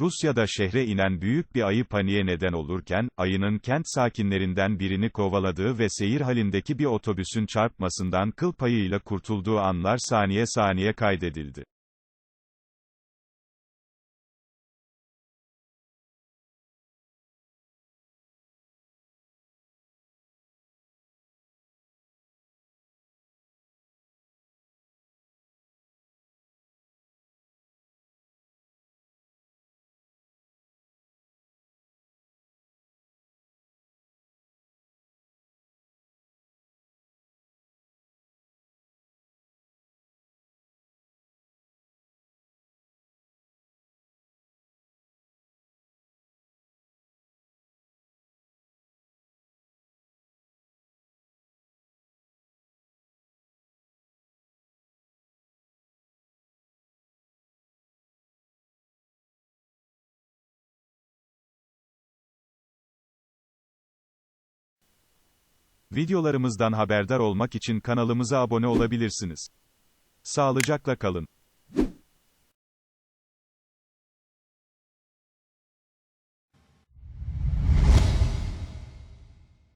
Rusya'da şehre inen büyük bir ayı paniğe neden olurken, ayının kent sakinlerinden birini kovaladığı ve seyir halindeki bir otobüsün çarpmasından kıl payıyla kurtulduğu anlar saniye saniye kaydedildi. Videolarımızdan haberdar olmak için kanalımıza abone olabilirsiniz. Sağlıcakla kalın.